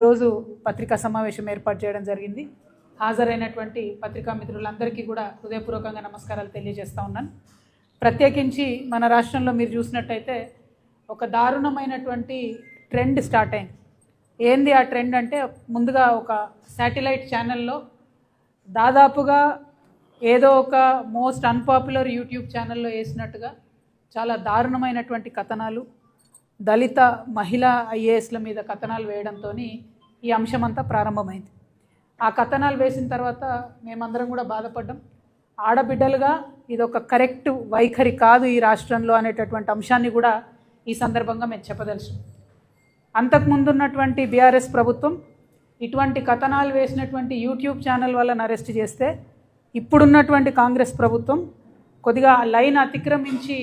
రోజు పత్రికా సమావేశం ఏర్పాటు చేయడం జరిగింది. హాజరైనటువంటి పత్రికా మిత్రులందరికీ కూడా హృదయపూర్వకంగా నమస్కారాలు తెలియజేస్తూ ఉన్నాను. ప్రత్యేకించి మన రాష్ట్రంలో మీరు చూసినట్టయితే ఒక దారుణమైనటువంటి ట్రెండ్ స్టార్ట్ అయింది. ఏంది ఆ ట్రెండ్ అంటే ముందుగా ఒక శాటిలైట్ ఛానల్లో దాదాపుగా ఏదో ఒక మోస్ట్ అన్పాపులర్ యూట్యూబ్ ఛానల్లో వేసినట్టుగా చాలా దారుణమైనటువంటి కథనాలు దళిత మహిళా ఐఏఎస్ల మీద కథనాలు వేయడంతో ఈ అంశం అంతా ప్రారంభమైంది. ఆ కథనాలు వేసిన తర్వాత మేమందరం కూడా బాధపడ్డాం. ఆడబిడ్డలుగా ఇది ఒక కరెక్ట్ వైఖరి కాదు ఈ రాష్ట్రంలో అనేటటువంటి అంశాన్ని కూడా ఈ సందర్భంగా మేము చెప్పదలుచు అంతకుముందు ఉన్నటువంటి బీఆర్ఎస్ ప్రభుత్వం ఇటువంటి కథనాలు వేసినటువంటి యూట్యూబ్ ఛానల్ వాళ్ళని అరెస్ట్ చేస్తే ఇప్పుడున్నటువంటి కాంగ్రెస్ ప్రభుత్వం కొద్దిగా లైన్ అతిక్రమించి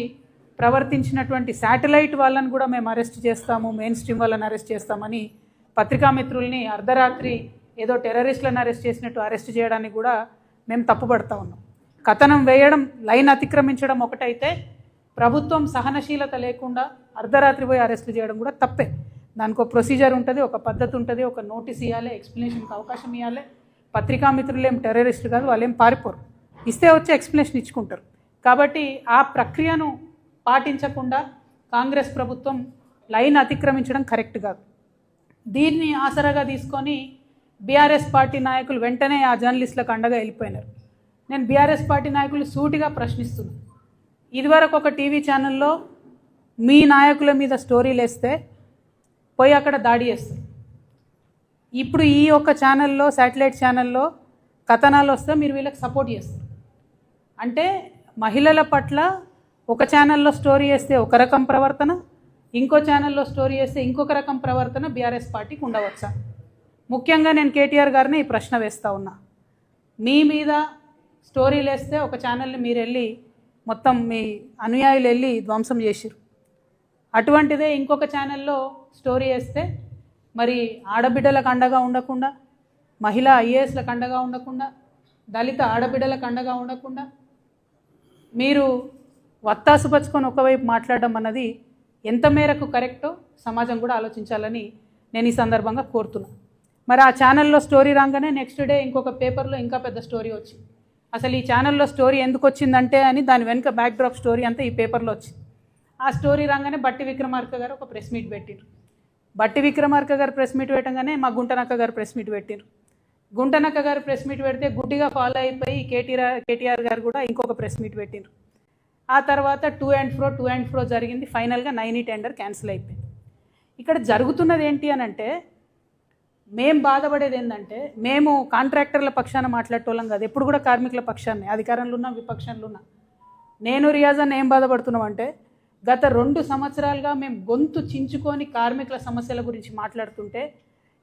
ప్రవర్తించినటువంటి శాటిలైట్ వాళ్ళని కూడా మేము అరెస్ట్ చేస్తాము మెయిన్ స్ట్రీమ్ వాళ్ళని అరెస్ట్ చేస్తామని పత్రికా మిత్రుల్ని అర్ధరాత్రి ఏదో టెర్రరిస్టులను అరెస్ట్ చేసినట్టు అరెస్ట్ చేయడానికి కూడా మేము తప్పుపడతా ఉన్నాం. కథనం వేయడం లైన్ అతిక్రమించడం ఒకటైతే ప్రభుత్వం సహనశీలత లేకుండా అర్ధరాత్రి పోయి అరెస్టులు చేయడం కూడా తప్పే. దానికి ఒక ప్రొసీజర్ ఉంటుంది ఒక పద్ధతి ఉంటుంది ఒక నోటీస్ ఇవ్వాలి ఎక్స్ప్లెనేషన్కి అవకాశం ఇవ్వాలి పత్రికా మిత్రులు ఏం టెర్రరిస్టులు కాదు వాళ్ళు ఏం పారిపోరు. ఇస్తే వచ్చి ఎక్స్ప్లెనేషన్ ఇచ్చుకుంటారు. కాబట్టి ఆ ప్రక్రియను పాటించకుండా కాంగ్రెస్ ప్రభుత్వం లైన్ అతిక్రమించడం కరెక్ట్ కాదు. దీన్ని ఆసరాగా తీసుకొని బీఆర్ఎస్ పార్టీ నాయకులు వెంటనే ఆ జర్నలిస్టులకు అండగా వెళ్ళిపోయినారు. నేను బీఆర్ఎస్ పార్టీ నాయకులు సూటిగా ప్రశ్నిస్తున్నాను. ఇదివరకు ఒక టీవీ ఛానల్లో మీ నాయకుల మీద స్టోరీలు వేస్తే పోయి అక్కడ దాడి చేస్తారు. ఇప్పుడు ఈ ఒక ఛానల్లో శాటిలైట్ ఛానల్లో కథనాలు వస్తే మీరు వీళ్ళకి సపోర్ట్ చేస్తారు. అంటే మహిళల పట్ల ఒక ఛానల్లో స్టోరీ వేస్తే ఒక రకం ప్రవర్తన ఇంకో ఛానల్లో స్టోరీ వేస్తే ఇంకొక రకం ప్రవర్తన బీఆర్ఎస్ పార్టీకి ఉండవచ్చా? ముఖ్యంగా నేను కేటీఆర్ గారిని ఈ ప్రశ్న వేస్తూ ఉన్నా. మీ మీద స్టోరీలు వేస్తే ఒక ఛానల్ని మీరు వెళ్ళి మొత్తం మీ అనుయాయులు వెళ్ళి ధ్వంసం చేసిరు అటువంటిదే ఇంకొక ఛానల్లో స్టోరీ వేస్తే మరి ఆడబిడ్డలకు అండగా ఉండకుండా మహిళా ఐఏఎస్లకు అండగా ఉండకుండా దళిత ఆడబిడ్డలకు అండగా ఉండకుండా మీరు వత్తాసు పచ్చుకొని ఒకవైపు మాట్లాడడం అన్నది ఎంత మేరకు కరెక్టో సమాజం కూడా ఆలోచించాలని నేను ఈ సందర్భంగా కోరుతున్నాను మరి ఆ ఛానల్లో స్టోరీ రాగానే నెక్స్ట్ డే ఇంకొక పేపర్లో ఇంకా పెద్ద స్టోరీ వచ్చింది. అసలు ఈ ఛానల్లో స్టోరీ ఎందుకు వచ్చిందంటే అని దాని వెనుక బ్యాక్ డ్రాప్ స్టోరీ అంతా ఈ పేపర్లో వచ్చింది. ఆ స్టోరీ రాగానే బట్టి విక్రమార్క గారు ఒక ప్రెస్ మీట్ పెట్టిరు బట్టి విక్రమార్క గారు ప్రెస్ మీట్ పెట్టగానే మా గుంటనక్క గారు ప్రెస్ మీట్ పెట్టిరు గుంటనక్క గారు ప్రెస్ మీట్ పెడితే గుడ్డిగా ఫాలో అయిపోయి కేటీఆర్ కేటీఆర్ గారు కూడా ఇంకొక ప్రెస్ మీట్ పెట్టిరు ఆ తర్వాత to and fro to and fro జరిగింది. ఫైనల్గా నైనీ టెండర్ క్యాన్సిల్ అయిపోయింది. ఇక్కడ జరుగుతున్నది ఏంటి అని అంటే మేము బాధపడేది ఏంటంటే మేము కాంట్రాక్టర్ల పక్షాన మాట్లాడేటోళ్ళం కాదు. ఎప్పుడు కూడా కార్మికుల పక్షాన్ని అధికారంలో ఉన్నా విపక్షంలో ఉన్నా. నేను రియాజన్ ఏం బాధపడుతున్నామంటే గత రెండు సంవత్సరాలుగా మేము గొంతు చించుకొని కార్మికుల సమస్యల గురించి మాట్లాడుతుంటే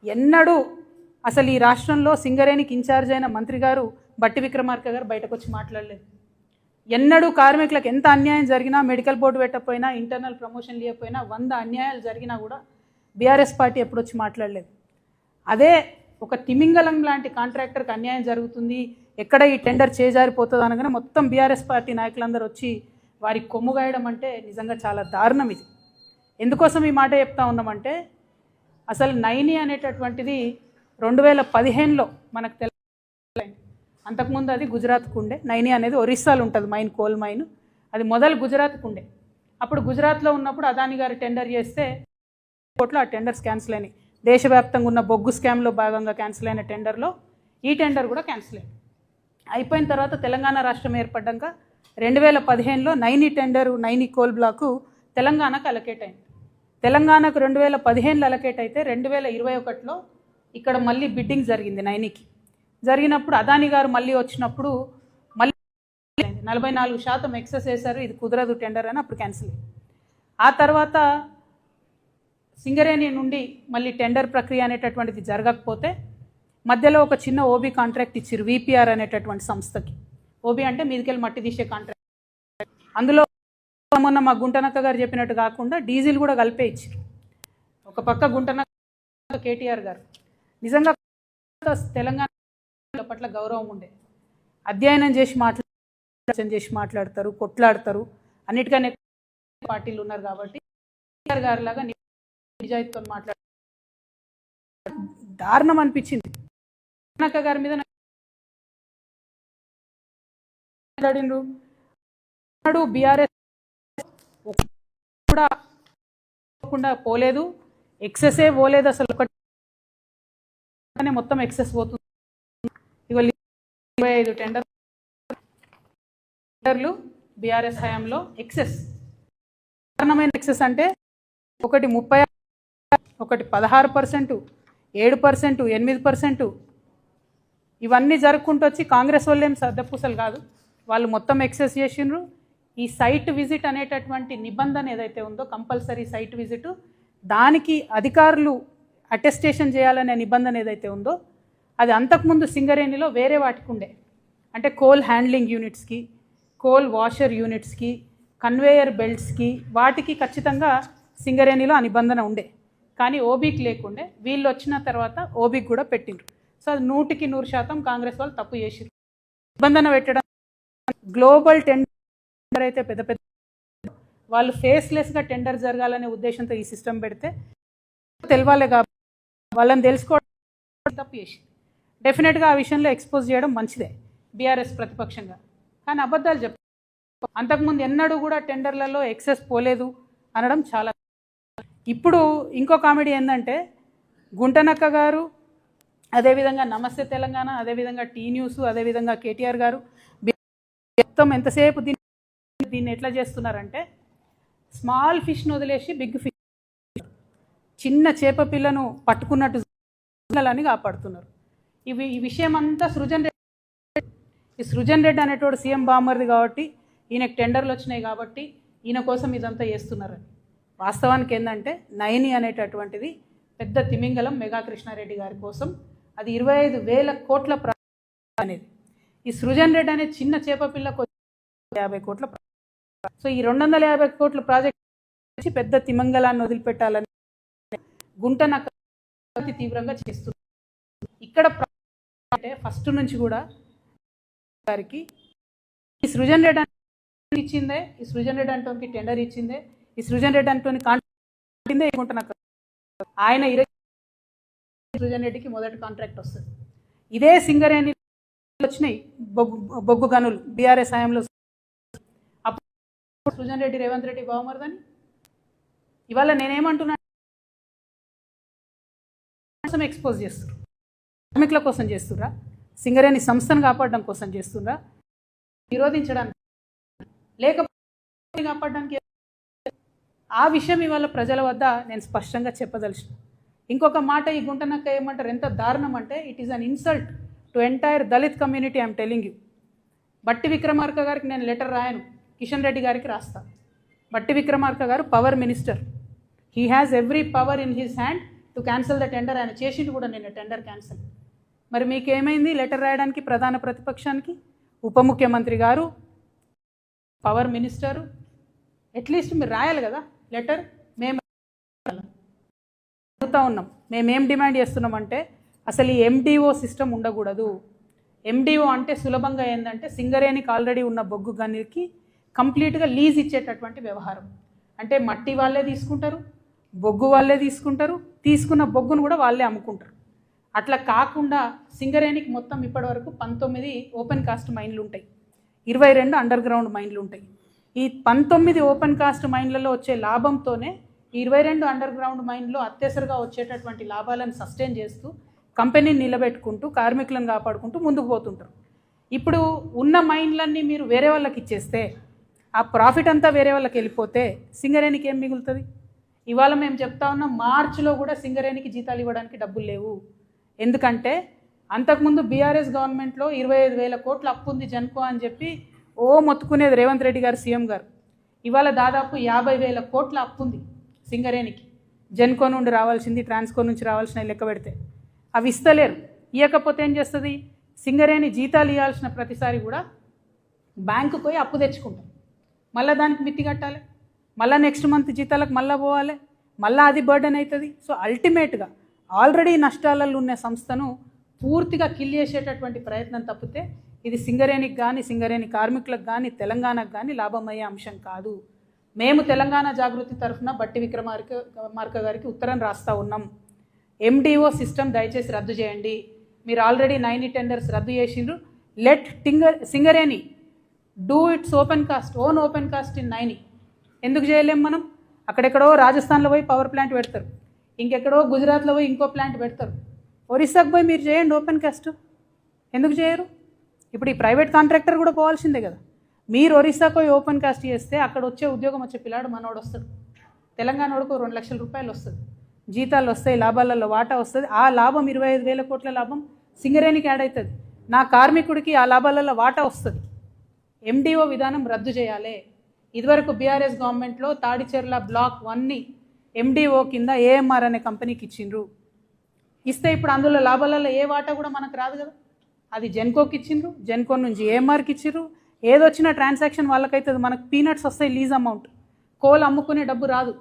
ఎన్నడూ అసలు ఈ రాష్ట్రంలో సింగరేణికి ఇన్ఛార్జ్ అయిన మంత్రి గారు బట్టి విక్రమార్క గారు బయటకు వచ్చి మాట్లాడలేదు. ఎన్నడూ కార్మికులకు ఎంత అన్యాయం జరిగినా మెడికల్ బోర్డు పెట్టకపోయినా ఇంటర్నల్ ప్రమోషన్ లేకపోయినా వంద అన్యాయాలు జరిగినా కూడా బీఆర్ఎస్ పార్టీ ఎప్పుడు వచ్చి మాట్లాడలేదు. అదే ఒక తిమింగలం లాంటి కాంట్రాక్టర్కి అన్యాయం జరుగుతుంది ఎక్కడ ఈ టెండర్ చేజారిపోతుంది అనగానే మొత్తం బీఆర్ఎస్ పార్టీ నాయకులందరూ వచ్చి వారి కొమ్ము గాయడం అంటే నిజంగా చాలా దారుణం ఇది. ఎందుకోసం ఈ మాట చెప్తా ఉన్నామంటే అసలు నైని అనేటటువంటిది రెండు వేల పదిహేనులో మనకు అంతకుముందు అది గుజరాత్కు ఉండే నైని అనేది ఒరిస్సాలో ఉంటుంది మైన్ కోల్ మైన్. అది మొదలు గుజరాత్కు ఉండే అప్పుడు గుజరాత్లో ఉన్నప్పుడు అదాని గారు టెండర్ చేస్తే కోట్లో ఆ టెండర్స్ క్యాన్సిల్ అయినాయి. దేశవ్యాప్తంగా ఉన్న బొగ్గు స్కామ్లో భాగంగా క్యాన్సిల్ అయిన టెండర్లో ఈ టెండర్ కూడా క్యాన్సిల్ అయింది. అయిపోయిన తర్వాత తెలంగాణ రాష్ట్రం ఏర్పడ్డాక రెండు వేల పదిహేనులో Naini tender Naini coal block తెలంగాణకు అలకేట్ అయింది. తెలంగాణకు రెండు వేల పదిహేనులో అలకేట్ అయితే రెండు వేల ఇరవై ఒకటిలో ఇక్కడ మళ్ళీ బిడ్డింగ్ జరిగింది నైనికి. జరిగినప్పుడు అదాని గారు మళ్ళీ వచ్చినప్పుడు మళ్ళీ నలభై నాలుగు శాతం ఎక్సెస్ వేశారు ఇది కుదరదు టెండర్ అని అప్పుడు క్యాన్సిల్ ఆ తర్వాత సింగరేణి నుండి మళ్ళీ టెండర్ ప్రక్రియ అనేటటువంటిది జరగకపోతే మధ్యలో ఒక చిన్న ఓబీ కాంట్రాక్ట్ ఇచ్చారు విపిఆర్ అనేటటువంటి సంస్థకి. ఓబీ అంటే మీదికెళ్ళి మట్టి తీసే కాంట్రాక్ట్. అందులో మొన్న మా గుంటనక్క గారు చెప్పినట్టు కాకుండా డీజిల్ కూడా కలిపే ఇచ్చారు ఒక పక్క గుంటనక్క కేటీఆర్ గారు. నిజంగా తెలంగాణ పట్ల గౌరవం ఉండే. అధ్యయనం చేసి మాట్లాడ చేసి మాట్లాడతారు కొట్లాడతారు. అన్నిటికనే పార్టీలు ఉన్నారు కాబట్టి గారు లాగా నిజాయితీతో మాట్లాడ దారుణం అనిపించింది. కనక గారి మీద మాట్లాడిండ్రు. నాడు బీఆర్ఎస్ కూడా పోలేదు. ఎక్సెసే పోలేదు అసలు. ఒకటి మొత్తం ఎక్సెస్ పోతుంది. ముప్పై ఐదు టెండర్ టెండర్లు బీఆర్ఎస్ హయాంలో ఎక్సెస్ కారణమైన ఎక్సెస్ అంటే ఒకటి ముప్పై ఒకటి పదహారు పర్సెంటు ఏడు పర్సెంటు ఎనిమిది పర్సెంటు ఇవన్నీ జరుపుకుంటూ వచ్చి కాంగ్రెస్ వాళ్ళు ఏం సర్దపూసలు కాదు. వాళ్ళు మొత్తం ఎక్సెస్ చేసిండ్రు. ఈ సైట్ విజిట్ అనేటటువంటి నిబంధన ఏదైతే ఉందో కంపల్సరీ సైట్ విజిట్ దానికి అధికారులు అటెస్టేషన్ చేయాలనే నిబంధన ఏదైతే ఉందో అది అంతకుముందు సింగరేణిలో వేరే వాటికి ఉండే. అంటే కోల్ హ్యాండ్లింగ్ యూనిట్స్కి కోల్ వాషర్ యూనిట్స్కి కన్వేయర్ బెల్ట్స్కి వాటికి ఖచ్చితంగా సింగరేణిలో ఆ నిబంధన ఉండే. కానీ ఓబీకి లేకుండే. వీళ్ళు వచ్చిన తర్వాత ఓబీకి కూడా పెట్టిండ్రు. సో అది నూటికి నూరు శాతం కాంగ్రెస్ వాళ్ళు తప్పు చేసిరు నిబంధన పెట్టడం గ్లోబల్ టెండర్ అయితే పెద్ద పెద్ద వాళ్ళు ఫేస్లెస్గా టెండర్ జరగాలనే ఉద్దేశంతో ఈ సిస్టమ్ పెడితే తెలవాలి కాబట్టి వాళ్ళని తెలుసుకోవడం తప్పు చేసింది డెఫినెట్గా ఆ విషయంలో ఎక్స్పోజ్ చేయడం మంచిదే బీఆర్ఎస్ ప్రతిపక్షంగా. కానీ అబద్ధాలు చెప్ప అంతకుముందు ఎన్నడూ కూడా టెండర్లలో ఎక్సెస్ పోలేదు అనడం చాలా ఇప్పుడు ఇంకో కామెడీ ఏంటంటే గుంటనక్క గారు అదేవిధంగా నమస్తే తెలంగాణ అదేవిధంగా టీ న్యూస్ అదేవిధంగా కేటీఆర్ గారు మొత్తం ఎంతసేపు దీన్ని దీన్ని ఎట్లా చేస్తున్నారంటే స్మాల్ ఫిష్ను వదిలేసి బిగ్ ఫిష్ చిన్న చేప పిల్లను పట్టుకున్నట్టు అని కాపాడుతున్నారు. ఇవి ఈ విషయం అంతా సృజన్ రెడ్డి ఈ సృజన్ రెడ్డి అనేటోడు సీఎం బామ్మర్ది కాబట్టి ఈయనకు టెండర్లు వచ్చినాయి కాబట్టి ఈయన కోసం ఇదంతా చేస్తున్నారని వాస్తవానికి ఏంటంటే నయని అనేటటువంటిది పెద్ద తిమింగలం మెగా కృష్ణారెడ్డి గారి కోసం. అది ఇరవై ఐదు వేల కోట్ల ప్రా అనేది. ఈ సృజన్ రెడ్డి అనే చిన్న చేప పిల్లకు యాభై కోట్ల సో ఈ రెండు వందల యాభై కోట్ల ప్రాజెక్ట్ పెద్ద తిమంగళాన్ని వదిలిపెట్టాలని గుంటన అతి తీవ్రంగా చేస్తుంది ఇక్కడ అంటే ఫస్ట్ నుంచి కూడా గారికి ఈ సృజన్ రెడ్డి అంటే ఇచ్చిందే ఈ సృజన్ రెడ్డి అంటోనికి టెండర్ ఇచ్చిందే ఈ సృజన్ రెడ్డి అంటోని కాంట్రాక్ట్ గుంటనక్క ఆయన ఇరవై సృజన్ రెడ్డికి మొదటి కాంట్రాక్ట్ వస్తుంది. ఇదే సింగరేణి వచ్చినాయి బొగ్గు బొగ్గు గనులు బీఆర్ఎస్ హయాంలో అప్పుడు సృజన్ రెడ్డి రేవంత్ రెడ్డి బాగుమరదని ఇవాళ నేనేమంటున్నా ఎక్స్పోజ్ చేస్తారు. కార్మికుల కోసం చేస్తురా సింగరేణి సంస్థను కాపాడడం కోసం చేస్తురా నిరోధించడానికి లేకపోతే కాపాడడానికి ఆ విషయం ఇవాళ ప్రజల వద్ద నేను స్పష్టంగా చెప్పదలిచిన ఇంకొక మాట ఈ గుంటనక్క ఏమంటారు? ఎంత దారుణం అంటే it is an insult to entire Dalit community I'm telling you Bhatti Vikramarka గారికి నేను లెటర్ రాయను. కిషన్ రెడ్డి గారికి రాస్తా. Bhatti Vikramarka garu power minister. He has every power in his hand to cancel the tender ఆయన చేసిండు కూడా నేను టెండర్ క్యాన్సిల్ మరి మీకేమైంది letter రాయడానికి ప్రధాన ప్రతిపక్షానికి? ఉప ముఖ్యమంత్రి గారు పవర్ మినిస్టరు అట్లీస్ట్ మీరు రాయాలి కదా లెటర్? మేము అడుగుతూ ఉన్నాం. మేమేం డిమాండ్ చేస్తున్నామంటే అసలు ఈ ఎండిఓ సిస్టమ్ ఉండకూడదు. ఎండిఓ అంటే సులభంగా ఏంటంటే సింగరేణికి ఆల్రెడీ ఉన్న బొగ్గు గనికి కంప్లీట్గా లీజ్ ఇచ్చేటటువంటి వ్యవహారం. అంటే మట్టి వాళ్ళే తీసుకుంటారు బొగ్గు వాళ్ళే తీసుకుంటారు తీసుకున్న బొగ్గును కూడా వాళ్ళే అమ్ముకుంటారు. అట్లా కాకుండా సింగరేణికి మొత్తం ఇప్పటివరకు పంతొమ్మిది ఓపెన్ కాస్ట్ మైన్లు ఉంటాయి ఇరవై రెండు అండర్ గ్రౌండ్ మైన్లు ఉంటాయి ఈ పంతొమ్మిది ఓపెన్ కాస్ట్ మైన్లలో వచ్చే లాభంతోనే ఇరవై రెండు అండర్ గ్రౌండ్ మైన్లో అత్యసరిగా వచ్చేటటువంటి లాభాలను సస్టైన్ చేస్తూ కంపెనీని నిలబెట్టుకుంటూ కార్మికులను కాపాడుకుంటూ ముందుకు పోతుంటారు. ఇప్పుడు ఉన్న మైన్లన్నీ మీరు వేరే వాళ్ళకి ఇచ్చేస్తే ఆ ప్రాఫిట్ అంతా వేరే వాళ్ళకి వెళ్ళిపోతే సింగరేణికి ఏం మిగులుతుంది? ఇవాళ మేము చెప్తా ఉన్నాం మార్చిలో కూడా సింగరేణికి జీతాలు ఇవ్వడానికి డబ్బులు లేవు. ఎందుకంటే అంతకుముందు బీఆర్ఎస్ గవర్నమెంట్లో ఇరవై ఐదు వేల కోట్లు అప్పు ఉంది జన్కో అని చెప్పి ఓ మొత్తుకునేది రేవంత్ రెడ్డి గారు సీఎం గారు. ఇవాళ దాదాపు యాభై వేల కోట్ల అప్పు ఉంది సింగరేణికి. జన్కో నుండి రావాల్సింది ట్రాన్స్కో నుంచి రావాల్సిన లెక్క పెడితే. అవి ఇస్తలేరు. ఇవ్వకపోతే ఏం చేస్తుంది? సింగరేణి జీతాలు ఇవ్వాల్సిన ప్రతిసారి కూడా బ్యాంకు పోయి అప్పు తెచ్చుకుంటాం మళ్ళీ దానికి మిత్తి కట్టాలి. మళ్ళీ నెక్స్ట్ మంత్ జీతాలకు మళ్ళీ పోవాలి. మళ్ళీ అది బర్డెన్ అవుతుంది. సో అల్టిమేట్గా ఆల్రెడీ నష్టాలలో ఉన్న సంస్థను పూర్తిగా కిల్ చేసేటటువంటి ప్రయత్నం తప్పితే ఇది సింగరేణికి కానీ సింగరేణి కార్మికులకు కానీ తెలంగాణకు కానీ లాభమయ్యే అంశం కాదు. మేము తెలంగాణ జాగృతి తరఫున బట్టి విక్రమార్క మార్క గారికి ఉత్తరం రాస్తా ఉన్నాం. ఎండిఓ సిస్టమ్ దయచేసి రద్దు చేయండి. మీరు ఆల్రెడీ నైన్ టెండర్స్ రద్దు చేసిండ్రు. Let టింగర్ Singareni do its open cast own open cast in Naini. ఎందుకు చేయలేం మనం? అక్కడెక్కడో రాజస్థాన్లో పోయి పవర్ ప్లాంట్ పెడతారు. ఇంకెక్కడో గుజరాత్లో పోయి ఇంకో ప్లాంట్ పెడతారు. ఒరిస్సాకు పోయి మీరు చేయండి ఓపెన్ కాస్ట్ ఎందుకు చేయరు? ఇప్పుడు ఈ ప్రైవేట్ కాంట్రాక్టర్ కూడా పోవాల్సిందే కదా. మీరు ఒరిస్సాకు పోయి ఓపెన్ కాస్ట్ చేస్తే అక్కడ వచ్చే ఉద్యోగం వచ్చే పిల్లాడు మనోడు వస్తాడు. తెలంగాణ వాడుకు రెండు లక్షల రూపాయలు వస్తుంది. జీతాలు వస్తాయి లాభాలలో వాటా వస్తుంది. ఆ లాభం ఇరవై ఐదు వేల కోట్ల లాభం సింగరేణికి యాడ్ అవుతుంది. నా కార్మికుడికి ఆ లాభాలలో వాటా వస్తుంది. ఎండిఓ విధానం రద్దు చేయాలి. ఇదివరకు బీఆర్ఎస్ గవర్నమెంట్లో తాడిచెర్ల బ్లాక్ వన్ని ఎండిఓ కింద ఏఎంఆర్ అనే కంపెనీకి ఇచ్చిండ్రు. ఇస్తే ఇప్పుడు అందులో లాభాలలో ఏ వాటా కూడా మనకు రాదు కదా. అది జెన్కోకి ఇచ్చిండ్రు. జెన్కో నుంచి ఏఎంఆర్కి ఇచ్చిర్రు ఏదొచ్చిన ట్రాన్సాక్షన్ వాళ్ళకైతే మనకు పీనట్స్ వస్తాయి లీజ్ అమౌంట్ కోల్ అమ్ముకునే డబ్బు రాదు.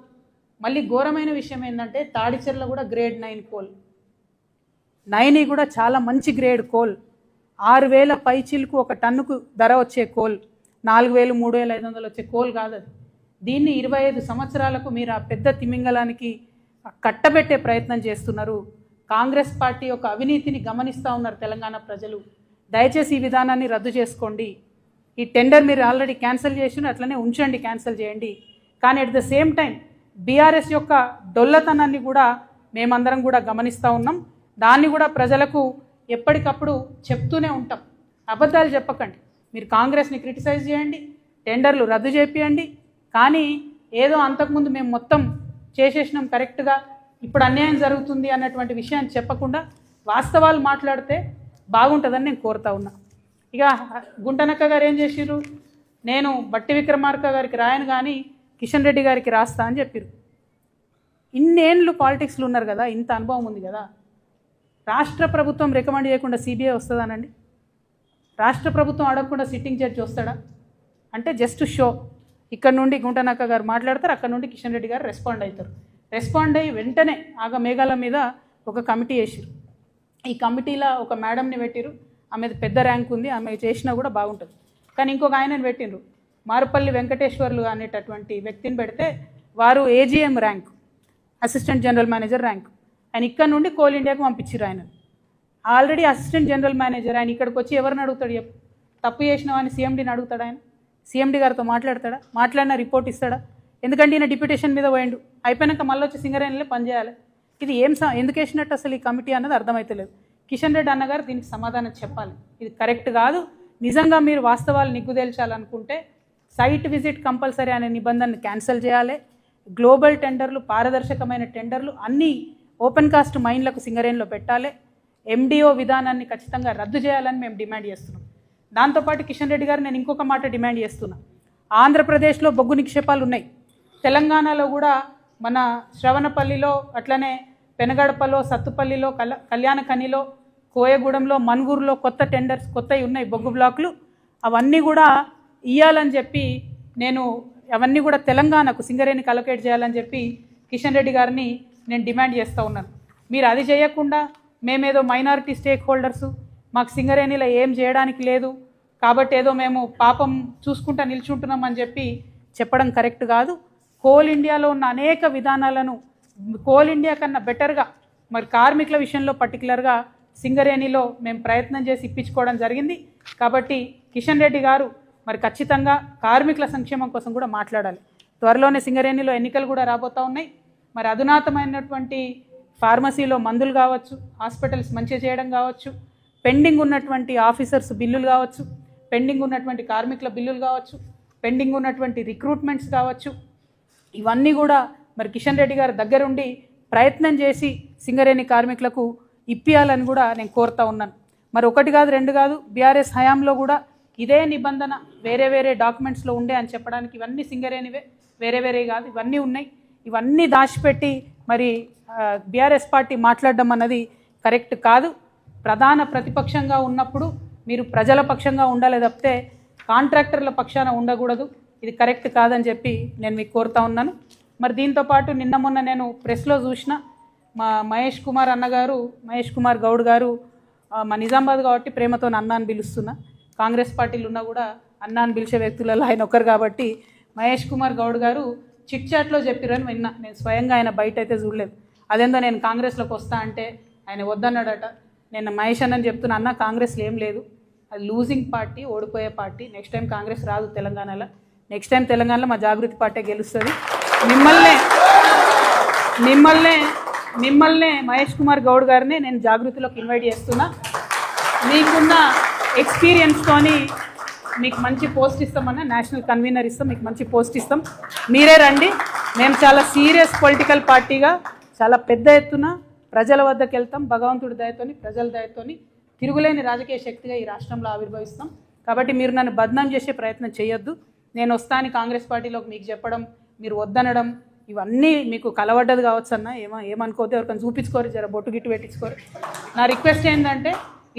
మళ్ళీ ఘోరమైన విషయం ఏంటంటే తాడిచెర్ల కూడా గ్రేడ్ నైన్ కోల్. నైన్ కూడా చాలా మంచి గ్రేడ్ కోల్. ఆరు వేల పైచీలకు ఒక టన్నుకు ధర వచ్చే కోల్. నాలుగు వేలు మూడు వేల ఐదు వందలు వచ్చే కోల్ కాదు అది దీన్ని ఇరవై ఐదు సంవత్సరాలకు మీరు ఆ పెద్ద తిమింగలానికి కట్టబెట్టే ప్రయత్నం చేస్తున్నారు. కాంగ్రెస్ పార్టీ యొక్క అవినీతిని గమనిస్తూ ఉన్నారు తెలంగాణ ప్రజలు. దయచేసి ఈ విధానాన్ని రద్దు చేసుకోండి. ఈ టెండర్ మీరు ఆల్రెడీ క్యాన్సిల్ చేసిన అట్లనే ఉంచండి క్యాన్సిల్ చేయండి. కానీ at the same time BRS యొక్క డొల్లతనాన్ని కూడా మేమందరం కూడా గమనిస్తూ ఉన్నాం. దాన్ని కూడా ప్రజలకు ఎప్పటికప్పుడు చెప్తూనే ఉంటాం. అబద్ధాలు చెప్పకండి. మీరు కాంగ్రెస్ని క్రిటిసైజ్ చేయండి టెండర్లు రద్దు చేపియండి. కానీ ఏదో అంతకుముందు మేము మొత్తం చేసేసినాం కరెక్ట్గా ఇప్పుడు అన్యాయం జరుగుతుంది అన్నటువంటి విషయాన్ని చెప్పకుండా వాస్తవాలు మాట్లాడితే బాగుంటుందని నేను కోరుతా ఉన్నా. ఇక గుంటనక్క గారు ఏం చేసిర్రు? నేను బట్టి విక్రమార్క గారికి రాయను కానీ కిషన్ రెడ్డి గారికి రాస్తా అని చెప్పారు ఇన్నేళ్ళు పాలిటిక్స్లు ఉన్నారు కదా ఇంత అనుభవం ఉంది కదా. రాష్ట్ర ప్రభుత్వం రికమెండ్ చేయకుండా సిబిఐ వస్తుందానండి? రాష్ట్ర ప్రభుత్వం అడగకుండా సిట్టింగ్ జడ్జి వస్తాడా? అంటే జస్ట్ షో. ఇక్కడ నుండి గుంటనక్క గారు మాట్లాడతారు అక్కడ నుండి కిషన్ రెడ్డి గారు రెస్పాండ్ అవుతారు. రెస్పాండ్ అయ్యి వెంటనే ఆగ మేఘాల మీద ఒక కమిటీ వేసారు ఈ కమిటీలో ఒక మేడంని పెట్టిరు ఆమె పెద్ద ర్యాంక్ ఉంది ఆమె చేసినా కూడా బాగుంటుంది. కానీ ఇంకొక ఆయనని పెట్టిండ్రు మారుపల్లి వెంకటేశ్వర్లు అనేటటువంటి వ్యక్తిని పెడితే వారు AGM rank assistant general manager rank. ఆయన ఇక్కడ నుండి కోల్ ఇండియాకు పంపించారు ఆయన ఆల్రెడీ అసిస్టెంట్ జనరల్ మేనేజర్ ఆయన ఇక్కడికి వచ్చి ఎవరిని అడుగుతాడు తప్పు చేసిన వాడిని సీఎండీని అడుగుతాడు ఆయన? సీఎండీ గారితో మాట్లాడతాడా? మాట్లాడిన రిపోర్ట్ ఇస్తాడా? ఎందుకంటే ఈయన డిప్యూటేషన్ మీద పోయిండు. అయిపోయినాక మళ్ళీ వచ్చి సింగరేణిలో పనిచేయాలి ఇది ఏం ఎందుకు వేసినట్టు అసలు ఈ కమిటీ అన్నది అర్థమవుతలేదు కిషన్ రెడ్డి అన్నగారు దీనికి సమాధానం చెప్పాలి. ఇది కరెక్ట్ కాదు. నిజంగా మీరు వాస్తవాలు నిగ్గుదేల్చాలనుకుంటే సైట్ విజిట్ కంపల్సరీ అనే నిబంధనను క్యాన్సిల్ చేయాలి. గ్లోబల్ టెండర్లు పారదర్శకమైన టెండర్లు అన్నీ ఓపెన్ కాస్ట్ మైన్లకు సింగరేణిలో పెట్టాలి. ఎండిఓ విధానాన్ని ఖచ్చితంగా రద్దు చేయాలని మేము డిమాండ్ చేస్తున్నాం. దాంతోపాటు కిషన్ రెడ్డి గారు నేను ఇంకొక మాట డిమాండ్ చేస్తున్నా. ఆంధ్రప్రదేశ్లో బొగ్గు నిక్షేపాలు ఉన్నాయి. తెలంగాణలో కూడా మన శ్రవణపల్లిలో అట్లనే పెనగడపలో సత్తుపల్లిలో కల కళ్యాణకనిలో కోయగూడెంలో మన్గూరులో కొత్త టెండర్స్ కొత్తవి ఉన్నాయి బొగ్గు బ్లాక్లు. అవన్నీ కూడా ఇయ్యాలని చెప్పి నేను అవన్నీ కూడా తెలంగాణకు సింగరేణికి అలొకేట్ చేయాలని చెప్పి కిషన్ రెడ్డి గారిని నేను డిమాండ్ చేస్తూ ఉన్నాను. మీరు అది చేయకుండా మేమేదో మైనారిటీ స్టేక్ హోల్డర్సు మాకు సింగరేణిలో ఏం చేయడానికి లేదు. కాబట్టి ఏదో మేము పాపం చూసుకుంటా నిల్చుంటున్నాం అని చెప్పి చెప్పడం కరెక్ట్ కాదు. కోల్ ఇండియాలో ఉన్న అనేక విధానాలను కోల్ ఇండియా కన్నా బెటర్గా మరి కార్మికుల విషయంలో పర్టికులర్గా సింగరేణిలో మేము ప్రయత్నం చేసి ఇప్పించుకోవడం జరిగింది. కాబట్టి కిషన్ రెడ్డి గారు మరి ఖచ్చితంగా కార్మికుల సంక్షేమం కోసం కూడా మాట్లాడాలి. త్వరలోనే సింగరేణిలో ఎన్నికలు కూడా రాబోతూ ఉన్నాయి. మరి అధునాతమైనటువంటి ఫార్మసీలో మందులు కావచ్చు హాస్పిటల్స్ మంచిగా చేయడం కావచ్చు పెండింగ్ ఉన్నటువంటి ఆఫీసర్స్ బిల్లులు కావచ్చు పెండింగ్ ఉన్నటువంటి కార్మికుల బిల్లులు కావచ్చు పెండింగ్ ఉన్నటువంటి రిక్రూట్మెంట్స్ కావచ్చు ఇవన్నీ కూడా మరి కిషన్ రెడ్డి గారి దగ్గరుండి ప్రయత్నం చేసి సింగరేణి కార్మికులకు ఇప్పియాలని కూడా నేను కోరుతా ఉన్నాను. మరి ఒకటి కాదు రెండు కాదు బీఆర్ఎస్ హయాంలో కూడా ఇదే నిబంధన వేరే వేరే డాక్యుమెంట్స్లో ఉండే అని చెప్పడానికి ఇవన్నీ సింగరేణివే వేరే వేరే కాదు ఇవన్నీ ఉన్నాయి. ఇవన్నీ దాచిపెట్టి మరి బీఆర్ఎస్ పార్టీ మాట్లాడడం అన్నది కరెక్ట్ కాదు. ప్రధాన ప్రతిపక్షంగా ఉన్నప్పుడు మీరు ప్రజల పక్షంగా ఉండాలి తప్పితే కాంట్రాక్టర్ల పక్షాన ఉండకూడదు. ఇది కరెక్ట్ కాదని చెప్పి నేను మీకు కోరుతా ఉన్నాను. మరి దీంతో పాటు నిన్న మొన్న నేను ప్రెస్లో చూసిన మా మహేష్ కుమార్ అన్నగారు మహేష్ కుమార్ గౌడ్ గారు మా నిజామాబాద్ కాబట్టి ప్రేమతో అన్న అని పిలుస్తున్నా. కాంగ్రెస్ పార్టీలు ఉన్నా కూడా అన్న అని పిలిచే వ్యక్తులలో ఆయన ఒకరు కాబట్టి మహేష్ కుమార్ గౌడ్ గారు చిట్ చాట్లో చెప్పిరని విన్నా. నేను స్వయంగా ఆయన బయట అయితే చూడలేదు. అదేందో నేను కాంగ్రెస్లోకి వస్తా అంటే ఆయన వద్దన్నాడట. నేను మహేష్ అన్నని చెప్తున్నా అన్న కాంగ్రెస్లో ఏం లేదు. అది లూజింగ్ పార్టీ ఓడిపోయే పార్టీ. నెక్స్ట్ టైం కాంగ్రెస్ రాదు తెలంగాణలో. నెక్స్ట్ టైం తెలంగాణలో మా జాగృతి పార్టీ గెలుస్తుంది. మిమ్మల్నే మిమ్మల్నే మిమ్మల్నే మహేష్ కుమార్ గౌడ్ గారిని నేను జాగృతిలోకి ఇన్వైట్ చేస్తున్నా. మీకున్న ఎక్స్పీరియన్స్తోని మీకు మంచి పోస్ట్ ఇస్తామన్నా నేషనల్ కన్వీనర్ ఇస్తాం మీకు మంచి పోస్ట్ ఇస్తాం. మీరే రండి. మేము చాలా సీరియస్ పొలిటికల్ పార్టీగా చాలా పెద్ద ఎత్తున ప్రజల వద్దకు వెళ్తాం భగవంతుడి దయతోని ప్రజల దయతోని తిరుగులేని రాజకీయ శక్తిగా ఈ రాష్ట్రంలో ఆవిర్భవిస్తాం. కాబట్టి మీరు నన్ను బద్నాం చేసే ప్రయత్నం చేయొద్దు. నేను వస్తాను కాంగ్రెస్ పార్టీలోకి మీకు చెప్పడం మీరు వద్దనడం ఇవన్నీ మీకు కలవడ్డది కావచ్చు అన్న ఏమో ఏమనుకోవద్దు. ఎవరికైనా చూపించుకోరు జర బొట్టు గిట్టు పెట్టించుకోరు. నా రిక్వెస్ట్ ఏంటంటే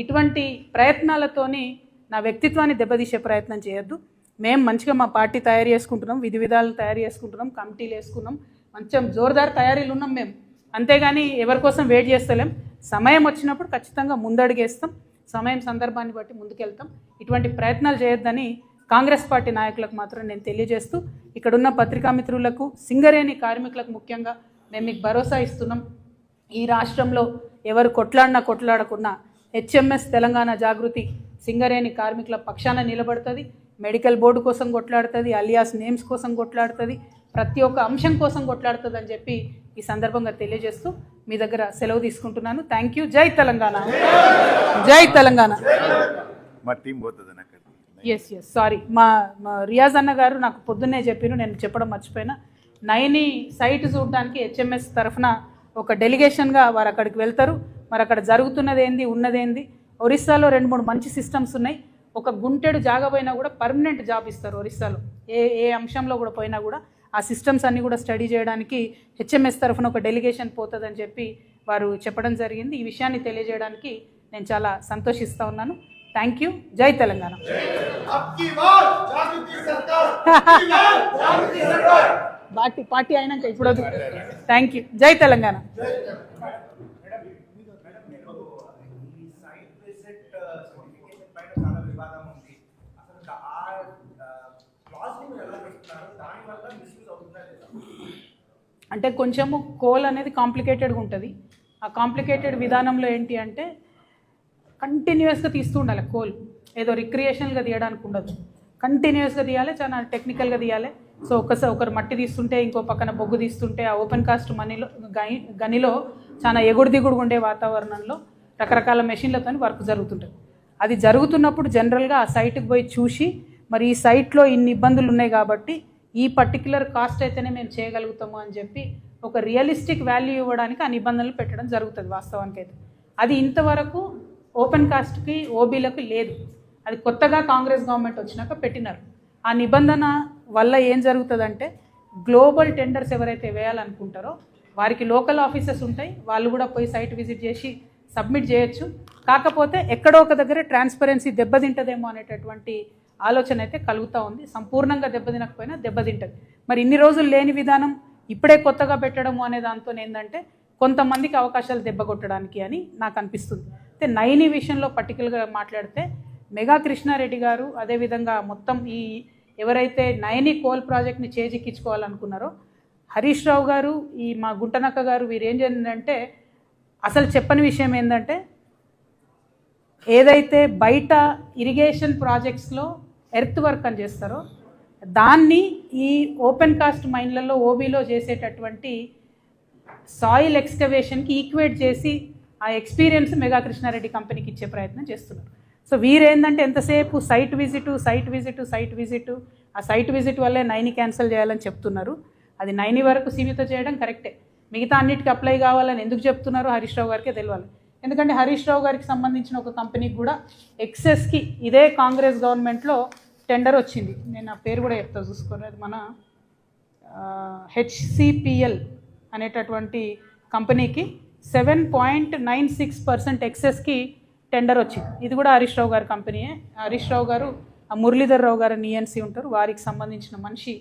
ఇటువంటి ప్రయత్నాలతోని నా వ్యక్తిత్వాన్ని దెబ్బతీసే ప్రయత్నం చేయొద్దు. మేము మంచిగా మా పార్టీ తయారు చేసుకుంటున్నాం విధి విధాలను తయారు చేసుకుంటున్నాం కమిటీలు వేసుకున్నాం. మంచిగా జోరుదారు తయారీలు ఉన్నాం మేము అంతేగాని ఎవరి కోసం వెయిట్ చేస్తలేం. సమయం వచ్చినప్పుడు ఖచ్చితంగా ముందడుగేస్తాం. సమయం సందర్భాన్ని బట్టి ముందుకెళ్తాం. ఇటువంటి ప్రయత్నాలు చేయొద్దని కాంగ్రెస్ పార్టీ నాయకులకు మాత్రం నేను తెలియజేస్తూ ఇక్కడున్న పత్రికా మిత్రులకు సింగరేణి కార్మికులకు ముఖ్యంగా మేము మీకు భరోసా ఇస్తున్నాం. ఈ రాష్ట్రంలో ఎవరు కొట్లాడినా కొట్లాడకున్నా హెచ్ఎంఎస్ తెలంగాణ జాగృతి సింగరేణి కార్మికుల పక్షాన నిలబడుతుంది. మెడికల్ బోర్డు కోసం కొట్లాడుతుంది అలియాస్ నేమ్స్ కోసం కొట్లాడుతుంది ప్రతి ఒక్క అంశం కోసం కొట్లాడుతుంది అని చెప్పి ఈ సందర్భంగా తెలియజేస్తూ మీ దగ్గర సెలవు తీసుకుంటున్నాను. థ్యాంక్ యూ జై తెలంగాణ. జై తెలంగాణ. మా టీం పోతుంది అక్కడికి ఎస్ ఎస్ సారీ మా మా రియాజ్ అన్న గారు నాకు పొద్దున్నే చెప్పారు నేను చెప్పడం మర్చిపోయినా. నైని సైట్ చూడడానికి హెచ్ఎంఎస్ తరఫున ఒక డెలిగేషన్గా వారు అక్కడికి వెళ్తారు. మరి అక్కడ జరుగుతున్నది ఏంది ఉన్నదేంది? ఒరిస్సాలో రెండు మూడు మంచి సిస్టమ్స్ ఉన్నాయి. ఒక గుంటెడు జాగా పోయినా కూడా పర్మనెంట్ జాబ్ ఇస్తారు ఒరిస్సాలో. ఏ ఏ అంశంలో కూడా పోయినా కూడా ఆ సిస్టమ్స్ అన్నీ కూడా స్టడీ చేయడానికి హెచ్ఎంఎస్ తరఫున ఒక డెలిగేషన్ పోతుందని చెప్పి వారు చెప్పడం జరిగింది. ఈ విషయాన్ని తెలియజేయడానికి నేను చాలా సంతోషిస్తూ ఉన్నాను. థ్యాంక్ యూ జై తెలంగాణ. పార్టీ పార్టీ అయినాక ఇప్పుడు థ్యాంక్ యూ జై తెలంగాణ. అంటే కొంచెము కోల్ అనేది కాంప్లికేటెడ్గా ఉంటుంది. ఆ కాంప్లికేటెడ్ విధానంలో ఏంటి అంటే కంటిన్యూస్గా తీస్తూ ఉండాలి కోల్ ఏదో రిక్రియేషనల్గా తీయడానికి ఉండదు. కంటిన్యూస్గా తీయాలి చాలా టెక్నికల్గా తీయాలి. సో ఒకసారి ఒకరు మట్టి తీస్తుంటే ఇంకో పక్కన బొగ్గు తీస్తుంటే ఆ ఓపెన్ కాస్ట్ మనీలో గనిలో చాలా ఎగుడు దిగుడు ఉండే వాతావరణంలో రకరకాల మెషిన్లతో వర్క్ జరుగుతుంటుంది. అది జరుగుతున్నప్పుడు జనరల్గా ఆ సైట్కి పోయి చూసి మరి ఈ సైట్లో ఇన్ని ఇబ్బందులు ఉన్నాయి కాబట్టి ఈ పర్టికులర్ కాస్ట్ అయితేనే మేము చేయగలుగుతాము అని చెప్పి ఒక రియలిస్టిక్ వాల్యూ ఇవ్వడానికి ఆ నిబంధనలు పెట్టడం జరుగుతుంది వాస్తవానికి అయితే అది ఇంతవరకు ఓపెన్ కాస్ట్కి ఓబీలకు లేదు. అది కొత్తగా కాంగ్రెస్ గవర్నమెంట్ వచ్చినాక పెట్టినారు. ఆ నిబంధన వల్ల ఏం జరుగుతుందంటే గ్లోబల్ టెండర్స్ ఎవరైతే వేయాలనుకుంటారో వారికి లోకల్ ఆఫీసెస్ ఉంటాయి. వాళ్ళు కూడా పోయి సైట్ విజిట్ చేసి సబ్మిట్ చేయొచ్చు. కాకపోతే ఎక్కడో ఒక దగ్గర ట్రాన్స్పరెన్సీ దెబ్బతింటదేమో అనేటటువంటి ఆలోచన అయితే కలుగుతూ ఉంది. సంపూర్ణంగా దెబ్బతినకపోయినా దెబ్బతింటది మరి ఇన్ని రోజులు లేని విధానం ఇప్పుడే కొత్తగా పెట్టడము అనే దాంతో ఏంటంటే కొంతమందికి అవకాశాలు దెబ్బ కొట్టడానికి అని నాకు అనిపిస్తుంది. అయితే నైని విషయంలో పర్టికులర్గా మాట్లాడితే మెగా కృష్ణారెడ్డి గారు అదేవిధంగా మొత్తం ఈ ఎవరైతే నయని కోల్ ప్రాజెక్ట్ని చేజిక్కించుకోవాలనుకున్నారో హరీష్ రావు గారు ఈ మా గుంటనక్క గారు వీరు ఏం చేసిందంటే అసలు చెప్పని విషయం ఏంటంటే ఏదైతే బయట ఇరిగేషన్ ప్రాజెక్ట్స్లో ఎర్త్ వర్క్ అని చేస్తారో దాన్ని ఈ ఓపెన్ కాస్ట్ మైన్లలో ఓబీలో చేసేటటువంటి సాయిల్ ఎక్స్కవేషన్కి ఈక్వేట్ చేసి ఆ ఎక్స్పీరియన్స్ మెగా కృష్ణారెడ్డి కంపెనీకి ఇచ్చే ప్రయత్నం చేస్తున్నారు. సో వీరేందంటే ఎంతసేపు site visit site visit site visit ఆ సైట్ విజిట్ వల్లే నైని క్యాన్సిల్ చేయాలని చెప్తున్నారు. అది నైని వరకు సీమిత చేయడం కరెక్టే. మిగతా అన్నిటికీ అప్లై కావాలని ఎందుకు చెప్తున్నారో హరీష్ రావు గారికే తెలియాలి ఎందుకంటే హరీష్ రావు గారికి సంబంధించిన ఒక కంపెనీకి కూడా ఎక్సెస్కి ఇదే కాంగ్రెస్ గవర్నమెంట్లో టెండర్ వచ్చింది. నేను ఆ పేరు కూడా చెప్తా చూసుకోండి. అది మన హెచ్సిపిఎల్ అనేటటువంటి కంపెనీకి seven point nine six percent ఎక్సెస్కి tender వచ్చింది. ఇది కూడా హరీష్ రావు గారి కంపెనీయే. హరీష్ రావు గారు ఆ మురళీధర్ రావు గారు నిఎన్సీ ఉంటారు. వారికి సంబంధించిన మనిషి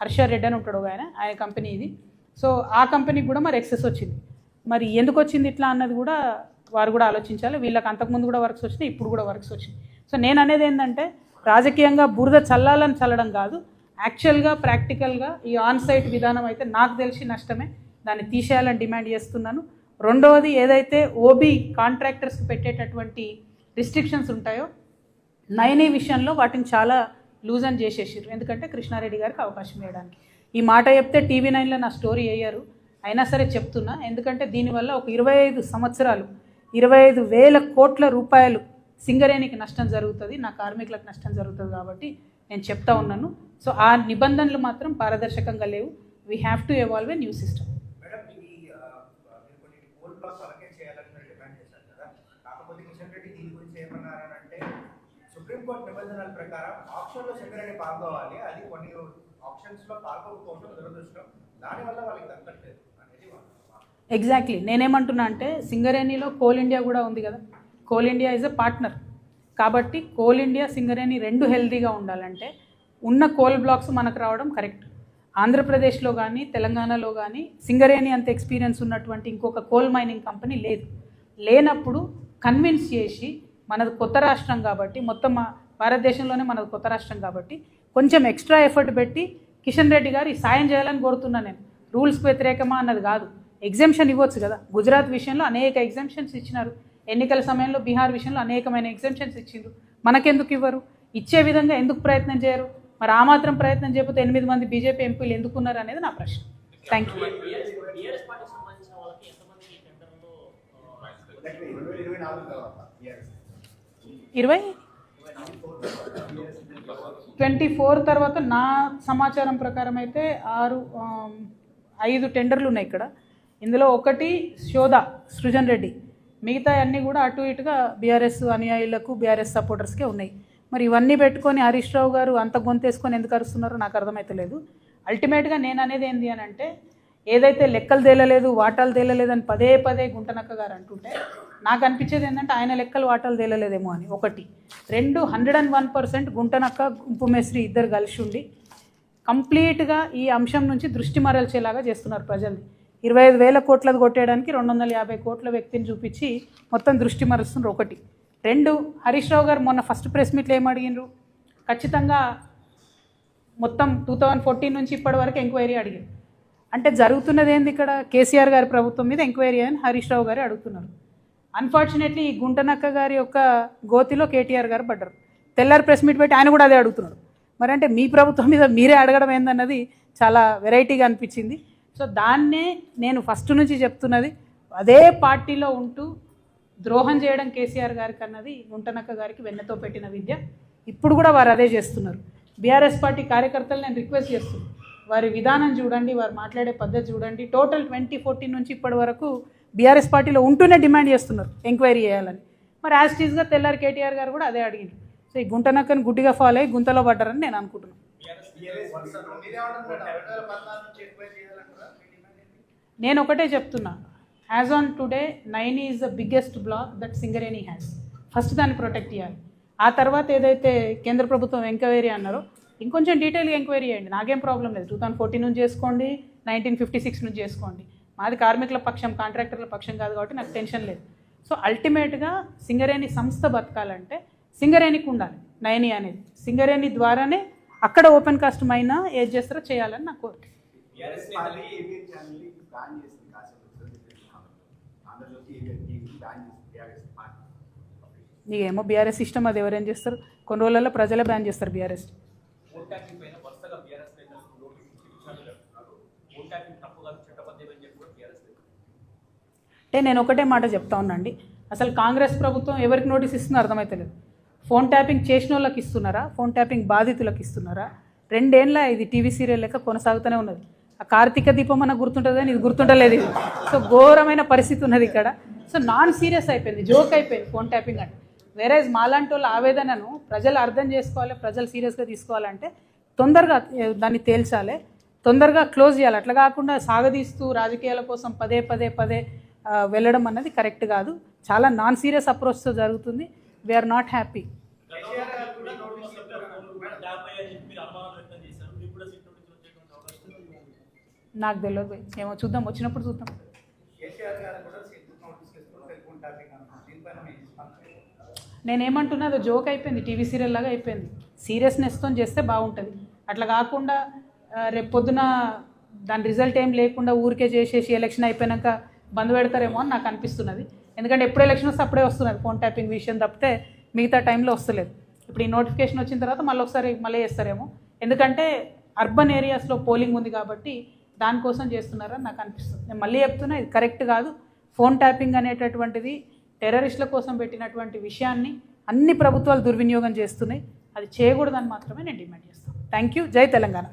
హర్ష రెడ్డి అని ఉంటాడు ఆయన. ఆయన కంపెనీ ఇది. సో ఆ కంపెనీకి కూడా మరి ఎక్సెస్ వచ్చింది. మరి ఎందుకు వచ్చింది ఇట్లా అన్నది కూడా వారు కూడా ఆలోచించాలి. వీళ్ళకి అంతకుముందు కూడా వర్క్స్ వచ్చినాయి ఇప్పుడు కూడా వర్క్స్ వచ్చినాయి. సో నేను అనేది ఏంటంటే రాజకీయంగా బురద చల్లాలని చల్లడం కాదు యాక్చువల్గా ప్రాక్టికల్గా ఈ ఆన్ సైట్ విధానం అయితే నాకు తెలిసి నష్టమే. దాన్ని తీసేయాలని డిమాండ్ చేస్తున్నాను. రెండవది ఏదైతే ఓబీ కాంట్రాక్టర్స్కి పెట్టేటటువంటి రిస్ట్రిక్షన్స్ ఉంటాయో నైన్ విషయంలో వాటిని చాలా లూజ్ అని చేసేసారు ఎందుకంటే కృష్ణారెడ్డి గారికి అవకాశం ఇవ్వడానికి. ఈ మాట చెప్తే టీవీ నైన్లో నా స్టోరీ వేయరు. అయినా సరే చెప్తున్నా. ఎందుకంటే దీనివల్ల ఒక ఇరవై ఐదు సంవత్సరాలు ఇరవై ఐదు వేల కోట్ల రూపాయలు సింగరేణికి నష్టం జరుగుతుంది నా కార్మికులకు నష్టం జరుగుతుంది కాబట్టి నేను చెప్తా ఉన్నాను. సో ఆ నిబంధనలు మాత్రం పారదర్శకంగా లేవు. We have to evolve a new system supreme court నిబంధనల ప్రకారం ఆప్షన్లో పాల్గొవాలి. అది కొన్ని ఆప్షన్స్లో పాల్గొకపోవడం దురదృష్టం. దానివల్ల వాళ్ళకి దక్కట్లేదు. ఎగ్జాక్ట్లీ నేనేమంటున్నా అంటే సింగరేణిలో కోల్ ఇండియా కూడా ఉంది కదా. Coal India is a partner కాబట్టి కోల్ ఇండియా సింగరేణి రెండు హెల్దీగా ఉండాలంటే ఉన్న కోల్ బ్లాక్స్ మనకు రావడం కరెక్ట్ ఆంధ్రప్రదేశ్లో కానీ తెలంగాణలో కానీ సింగరేణి అంత ఎక్స్పీరియన్స్ ఉన్నటువంటి ఇంకొక కోల్ మైనింగ్ కంపెనీ లేదు. లేనప్పుడు కన్విన్స్ చేసి మనది కొత్త రాష్ట్రం కాబట్టి మొత్తం మా భారతదేశంలోనే మనది కొత్త రాష్ట్రం కాబట్టి కొంచెం ఎక్స్ట్రా ఎఫర్ట్ పెట్టి కిషన్ రెడ్డి గారు సాయం చేయాలని కోరుతున్నా నేను. రూల్స్ వ్యతిరేకమా అన్నది కాదు. ఎగ్జామ్షన్ ఇవ్వచ్చు కదా. గుజరాత్ విషయంలో అనేక ఎగ్జామ్షన్స్ ఇచ్చినారు. ఎన్నికల సమయంలో బీహార్ విషయంలో అనేకమైన ఎగ్జామ్షన్స్ ఇచ్చిండ్రు. మనకెందుకు ఇవ్వరు? ఇచ్చే విధంగా ఎందుకు ప్రయత్నం చేయరు? మరి ఆ మాత్రం ప్రయత్నం చేయకపోతే ఎనిమిది మంది బీజేపీ ఎంపీలు ఎందుకున్నారు అనేది నా ప్రశ్న. థ్యాంక్ యూ ఇరవై? ట్వంటీ ఫోర్ తర్వాత నా సమాచారం ప్రకారం అయితే ఆరు ఐదు టెండర్లు ఉన్నాయి ఇక్కడ. ఇందులో ఒకటి శోధ సృజన్ రెడ్డి. మిగతా అన్నీ కూడా అటు ఇటుగా బీఆర్ఎస్ అనుయాయులకు బీఆర్ఎస్ సపోర్టర్స్కే ఉన్నాయి. మరి ఇవన్నీ పెట్టుకొని హరీష్ రావు గారు అంత గొంతేసుకొని ఎందుకు అరుస్తున్నారో నాకు అర్థమవుతలేదు అల్టిమేట్గా నేను అనేది ఏంది అని అంటే ఏదైతే లెక్కలు తేలలేదు వాటాలు తేలలేదు అని పదే పదే గుంటనక్క గారు అంటుంటే నాకు అనిపించేది ఏంటంటే ఆయన లెక్కలు వాటాలు తేలలేదేమో అని. ఒకటి. రెండు హండ్రెడ్ అండ్ వన్ పర్సెంట్ గుంటనక్క గుంపు మేస్త్రి ఇద్దరు కలిసి ఉండి కంప్లీట్గా ఈ అంశం నుంచి దృష్టి మరల్చేలాగా చేస్తున్నారు ప్రజల్ని. ఇరవై ఐదు వేల కోట్లది కొట్టేయడానికి రెండు వందల యాభై కోట్ల వ్యక్తిని చూపించి మొత్తం దృష్టి మరుస్తున్నారు ఒకటి. రెండు హరీష్ రావు గారు మొన్న ఫస్ట్ ప్రెస్ మీట్లో ఏం ఖచ్చితంగా మొత్తం టూ థౌజండ్ ఫోర్టీన్ నుంచి ఇప్పటి వరకు ఎంక్వైరీ అడిగారు. అంటే జరుగుతున్నది ఏంది ఇక్కడ? కేసీఆర్ గారి ప్రభుత్వం మీద ఎంక్వైరీ అని హరీష్ రావు గారు అడుగుతున్నారు. అన్ఫార్చునేట్లీ ఈ గుంటనక్క గారి యొక్క గోతిలో కేటీఆర్ గారు పడ్డారు. తెల్లారి ప్రెస్ మీట్ పెట్టి ఆయన కూడా అదే అడుగుతున్నాడు మరి అంటే మీ ప్రభుత్వం మీద మీరే అడగడం ఏందన్నది చాలా వెరైటీగా అనిపించింది. సో దాన్నే నేను ఫస్ట్ నుంచి చెప్తున్నది. అదే పార్టీలో ఉంటూ ద్రోహం చేయడం కేసీఆర్ గారికి అన్నది గుంటనక్క గారికి వెన్నతో పెట్టిన విద్య. ఇప్పుడు కూడా వారు అదే చేస్తున్నారు. బీఆర్ఎస్ పార్టీ కార్యకర్తలు నేను రిక్వెస్ట్ చేస్తున్నాను వారి విధానం చూడండి వారు మాట్లాడే పద్ధతి చూడండి. టోటల్ ట్వంటీ ఫోర్టీన్ నుంచి ఇప్పటి వరకు బీఆర్ఎస్ పార్టీలో ఉంటూనే డిమాండ్ చేస్తున్నారు ఎంక్వైరీ చేయాలని. మరి యాజ్టీజ్గా తెల్లారి కేటీఆర్ గారు కూడా అదే అడిగింది సో ఈ గుంటనక్కని గుడ్డిగా ఫాలో అయ్యి గుంతలో పడ్డారని నేను అనుకుంటున్నాను నేను ఒకటే చెప్తున్నా. As on today nine is the biggest block that Singareni has first దాన్ని ప్రొటెక్ట్ చేయాలి. ఆ తర్వాత ఏదైతే కేంద్ర ప్రభుత్వం ఎంక్వైరీ అన్నారో ఇంకొంచెం డీటెయిల్గా ఎంక్వైరీ చేయండి. నాకేం ప్రాబ్లం లేదు. టూ థౌసండ్ ఫోర్టీన్ నుంచి చేసుకోండి నైన్టీన్ ఫిఫ్టీ సిక్స్ నుంచి చేసుకోండి. మాది కార్మికుల పక్షం కాంట్రాక్టర్ల పక్షం కాదు కాబట్టి నాకు టెన్షన్ లేదు. సో అల్టిమేట్గా సింగరేణి సంస్థ బతకాలంటే సింగరేణికి ఉండాలి. నైని అనేది. సింగరేణి ద్వారానే అక్కడ ఓపెన్ కాస్ట్ మైనా ఏది చేస్తారో చేయాలని నా కోరిక. పార్టీ ఏబిఎన్ ఛానల్ని బ్యాన్ చేసింది కాసేపు ఆంధ్రజ్యోతి ఏబిఎన్ టీవీ బ్యాన్ చేసింది టీఆర్ఎస్ పార్టీ నీకేమో బీఆర్ఎస్ ఇష్టం అది ఎవరేం చేస్తారు? కొన్ని రోజులలో ప్రజలే బ్యాన్ చేస్తారు బీఆర్ఎస్ అంటే నేను ఒకటే మాట చెప్తా ఉన్నాండి అసలు కాంగ్రెస్ ప్రభుత్వం ఎవరికి నోటీస్ ఇస్తుందో అర్థమైతలేదు. ఫోన్ ట్యాపింగ్ చేసిన వాళ్ళకి ఇస్తున్నారా? ఫోన్ ట్యాపింగ్ బాధితులకు ఇస్తున్నారా? రెండేళ్ళ ఇది టీవీ సీరియల్ లెక్క కొనసాగుతూనే ఉన్నది. ఆ కార్తీక దీపం అన్న గుర్తుంటుంది? కానీ ఇది గుర్తుంటలేదు ఇది. సో ఘోరమైన పరిస్థితి ఉన్నది ఇక్కడ. సో నాన్ సీరియస్ అయిపోయింది జోక్ అయిపోయింది ఫోన్ ట్యాపింగ్ అంటే. వేరే మాలాంటి వాళ్ళ ఆవేదనను ప్రజలు అర్థం చేసుకోవాలి ప్రజలు సీరియస్గా తీసుకోవాలంటే తొందరగా దాన్ని తేల్చాలి. తొందరగా క్లోజ్ చేయాలి. అట్లా కాకుండా సాగదీస్తూ రాజకీయాల కోసం పదే పదే పదే వెళ్ళడం అన్నది కరెక్ట్ కాదు. చాలా నాన్ సీరియస్ అప్రోచ్తో జరుగుతుంది. వీఆర్ నాట్ హ్యాపీ యాభై అని చెప్పి మీరు అనుమానం వ్యక్తం చేశారు మీకు కూడా సీట్ నుంచి వచ్చేటువంటి అవకాశం ఉంది. నాకు తెలియదు ఏమో చూద్దాం వచ్చినప్పుడు చూద్దాం. నేనేమంటున్నా అది జోక్ అయిపోయింది టీవీ సీరియల్ లాగా అయిపోయింది. సీరియస్నెస్తో చేస్తే బాగుంటుంది. అట్లా కాకుండా రేపు పొద్దున దాని రిజల్ట్ ఏం లేకుండా ఊరికే చేసేసి ఎలక్షన్ అయిపోయాక బంద్ పెడతారేమో అని నాకు అనిపిస్తున్నది. ఎందుకంటే ఎప్పుడు ఎలక్షన్ వస్తే అప్పుడే వస్తున్నది. ఫోన్ ట్యాపింగ్ విషయం తప్పితే మిగతా టైంలో వస్తలేదు. ఇప్పుడు ఈ నోటిఫికేషన్ వచ్చిన తర్వాత మళ్ళీ ఒకసారి మళ్ళీ చేస్తారేమో. ఎందుకంటే అర్బన్ ఏరియాస్లో పోలింగ్ ఉంది కాబట్టి దానికోసం చేస్తున్నారని నాకు అనిపిస్తుంది. నేను మళ్ళీ చెప్తున్నా ఇది కరెక్ట్ కాదు. ఫోన్ ట్యాపింగ్ అనేటటువంటిది టెర్రరిస్టుల కోసం పెట్టినటువంటి విషయాన్ని అన్ని ప్రభుత్వాలు దుర్వినియోగం చేస్తున్నాయి. అది చేయకూడదని మాత్రమే నేను డిమాండ్ చేస్తాను. థ్యాంక్ యూ జై తెలంగాణ.